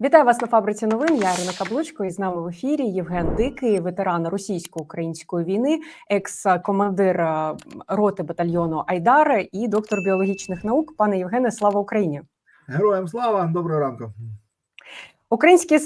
Вітаю вас на фабриці новин. Я Ірина Каблучко і з нами в ефірі Євген Дикий, ветеран російсько-української війни, екс-командир е, роти батальйону Айдар і доктор біологічних наук. Пане Євгене, слава Україні! Героям слава, доброго ранку. Українські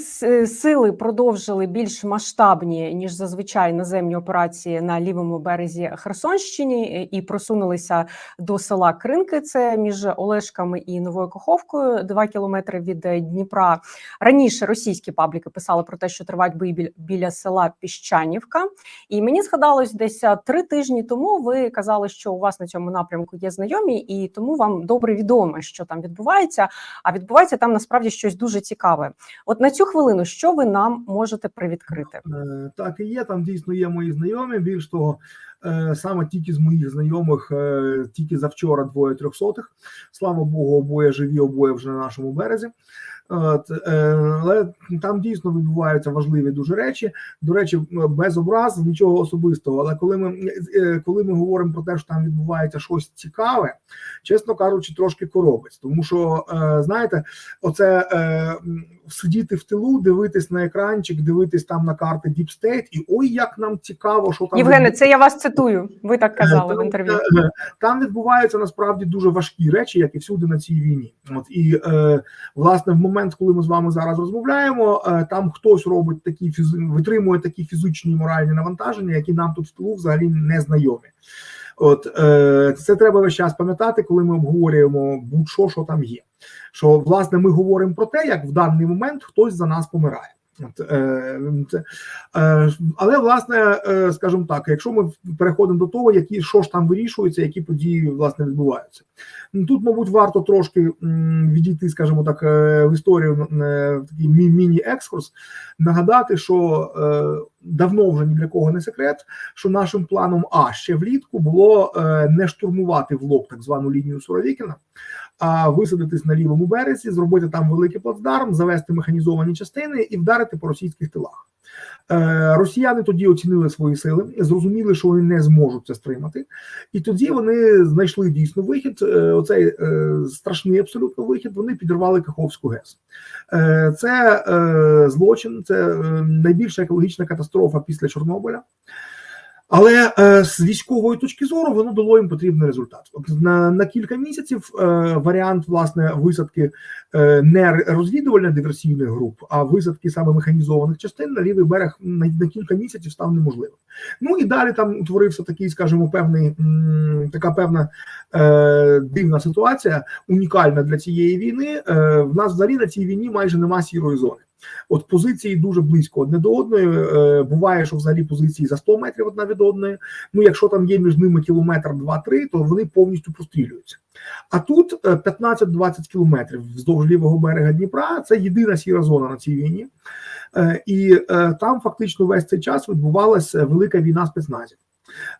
сили продовжили більш масштабні ніж зазвичай наземні операції на лівому березі Херсонщини е, і просунулися до села Кринки. Це між Олешками і Новою Каховкою, два кілометри від е, Дніпра. Раніше російські пабліки писали про те, що тривають бої біля села Піщанівка. І мені згадалось, десь е, три тижні тому ви казали, що у вас на цьому напрямку є знайомі, і тому вам добре відомо, що там відбувається. А відбувається там насправді щось дуже цікаве. От на цю хвилину, що ви нам можете привідкрити? Е, Так і є. Там дійсно є мої знайомі. Більш того, е, саме тільки з моїх знайомих, е, тільки завчора двоє трьохсотих. Слава Богу, обоє живі, обоє вже на нашому березі. От, е, але там дійсно відбуваються важливі дуже речі. До речі, без образ, нічого особистого. Але коли ми е, коли ми говоримо про те, що там відбувається щось цікаве, чесно кажучи, трошки коробець. Тому що е, знаєте, оце сидіти в тилу, дивитись на екранчик, дивитись там на карти Deep State, і ой, як нам цікаво, що там Євгене, це я вас цитую. Ви так казали в інтерв'ю. Там відбуваються насправді дуже важкі речі, як і всюди на цій війні. От і власне, в момент, коли ми з вами зараз розмовляємо, е, там хтось робить такі витримує такі фізичні і моральні навантаження, які нам тут в тилу взагалі не знайомі. От е, це треба весь час пам'ятати, коли ми обговорюємо будь-що, що там є. Що власне ми говоримо про те, як в даний момент хтось за нас помирає. Е, е, але власне, е, скажімо так, якщо ми переходимо до того, які що ж там вирішується, які події власне відбуваються. Тут, мабуть, варто трошки відійти, скажімо так, в історію в такий міні-екскурс, нагадати, що давно вже ні для кого не секрет, що нашим планом А ще влітку було е, не штурмувати в лоб так звану лінію Суровікіна, а висадитись на лівому березі, зробити там великий плацдарм, завести механізовані частини і вдарити по російських тилах. Е, Росіяни тоді оцінили свої сили, зрозуміли, що вони не зможуть це стримати, і тоді вони знайшли дійсно вихід. е, Оцей е, страшний абсолютно вихід. Вони підірвали Каховську ГЕС. Це злочин, це найбільша екологічна катастрофа після Чорнобиля. Але е, з військової точки зору воно дало їм потрібний результат. На, на кілька місяців е, варіант власне висадки е, не розвідувальних диверсійних груп, а висадки саме механізованих частин на лівий берег на, на кілька місяців став неможливим. Ну і далі там утворився такий, скажімо, певний м, така певна е, дивна ситуація, унікальна для цієї війни. Е, в нас взагалі на цій війні майже нема сірої зони. От позиції дуже близько одне до одної. Е, буває, що взагалі позиції за 100 метрів одна від одної. Ну, якщо там є між ними кілометр, два-три, то вони повністю прострілюються. А тут е, 15-20 кілометрів вздовж лівого берега Дніпра. Це єдина сіра зона на цій війні, Е, і е, там фактично весь цей час відбувалася велика війна спецназів.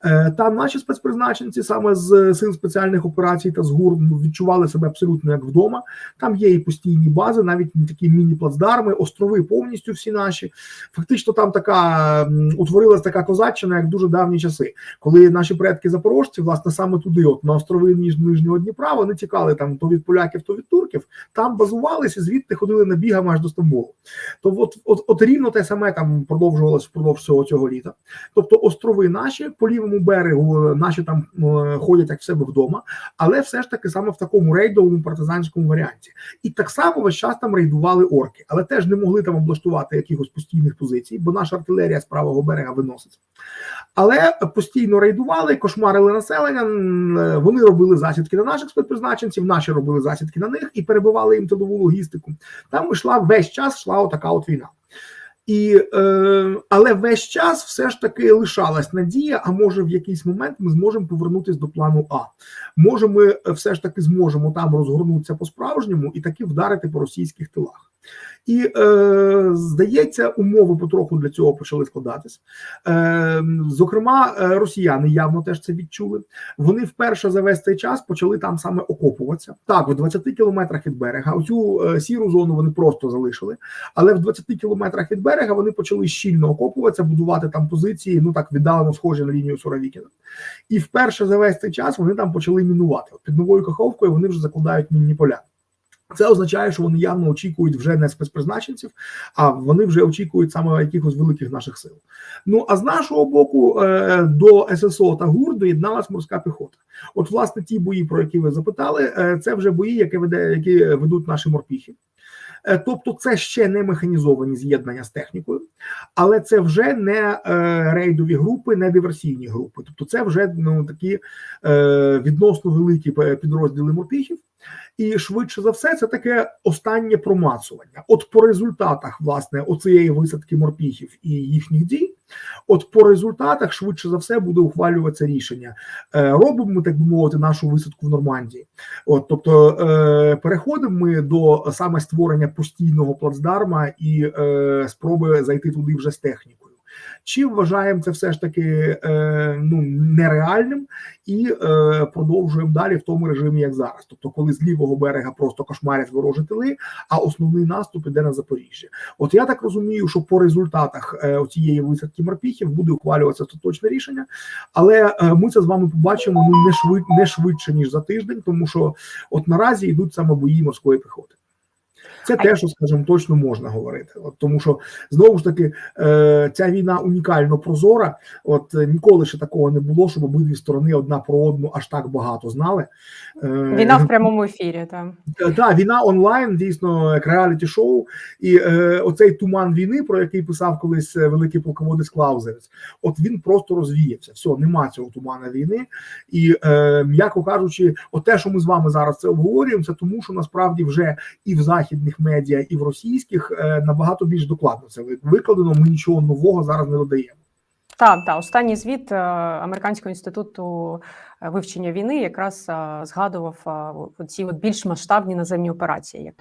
Е, Там наші спецпризначенці саме з сил спеціальних операцій та з ГУР відчували себе абсолютно як вдома. Там є і постійні бази, навіть такі міні-плацдарми, острови повністю всі наші. Фактично, там така м, утворилась така козаччина, як дуже давні часи, коли наші предки запорожці, власне, саме туди, от на острови ніж Нижнього Дніпра, вони тікали там то від поляків, то від турків, там базувалися, звідти ходили набігами аж до Стамбулу. То от, от, от рівно те саме там продовжувалось впродовж всього цього літа. Тобто острови наші по лівому берегу, е, наші там е, ходять як в себе вдома, але все ж таки саме в такому рейдовому партизанському варіанті. І так само весь час там рейдували орки, але теж не могли там облаштувати якихось постійних позицій, бо наша артилерія з правого берега виносить. Але постійно рейдували, кошмарили населення. е, Вони робили засідки на наших спецпризначенців, наші робили засідки на них і перебивали їм тилову логістику. Там йшла весь час йшла отака от війна. І, е, але весь час все ж таки лишалась надія. А може в якийсь момент ми зможемо повернутися до плану А. Може, ми все ж таки зможемо там розгорнутися по справжньому і таки вдарити по російських тилах. І е, здається, умови потроху для цього почали складатись. Е, зокрема, е, росіяни явно теж це відчули. Вони вперше за весь цей час почали там саме окопуватися. Так, в 20 кілометрах від берега. Оцю е, сіру зону вони просто залишили, але в 20 кілометрах від берега вони почали щільно окопуватися, будувати там позиції. Ну так віддалено схожі на лінію Суровікіна. І вперше за весь цей час вони там почали мінувати. Під новою Каховкою вони вже закладають мінні поля. Це означає, що вони явно очікують вже не спецпризначенців, а вони вже очікують саме якихось великих наших сил. Ну а з нашого боку е, до ССО та ГУР доєдналась морська піхота. От, власне, ті бої, про які ви запитали, е, це вже бої, які веде, які ведуть наші морпіхи. Е, Тобто, це ще не механізовані з'єднання з технікою, але це вже не рейдові групи, не диверсійні групи. Тобто, це вже ну такі відносно великі підрозділи морпіхів. І швидше за все, це таке останнє промацування. От по результатах власне оцієї висадки морпіхів і їхніх дій, от по результатах швидше за все буде ухвалюватися рішення. Е, робимо так би мовити, нашу висадку в Нормандії. От, тобто е, переходимо ми до саме створення постійного плацдарма і е, спроби зайти туди вже з технікою. Чи вважаємо це все ж таки е, ну нереальним і е, продовжуємо далі в тому режимі, як зараз. Тобто, коли з лівого берега просто кошмарять ворожі тили, а основний наступ іде на Запоріжжя. От я так розумію, що по результатах е, цієї висадки морпіхів буде ухвалюватися остаточне рішення, але е, ми це з вами побачимо ну не швид, не швидше ніж за тиждень, тому що от наразі йдуть саме бої морської піхоти. Це те, що скажімо, точно можна говорити, от тому що знову ж таки е, ця війна унікально прозора. От е, ніколи ще такого не було, щоб обидві сторони одна про одну аж так багато знали. Е, Війна в прямому ефірі. Там Е, Так, війна онлайн, дійсно, як реаліті шоу, і е, оцей туман війни, про який писав колись е, великий полководець Клаузевець, от він просто розвіявся. Все, нема цього тумана війни. І е, м'яко кажучи, от те, що ми з вами зараз це обговорюємо, це тому, що насправді вже і в західних медіа, і в російських е, набагато більш докладно це викладено. Ми нічого нового зараз не додаємо. Так, та останній звіт е, Американського інституту е, вивчення війни якраз згадував ці от більш масштабні наземні операції.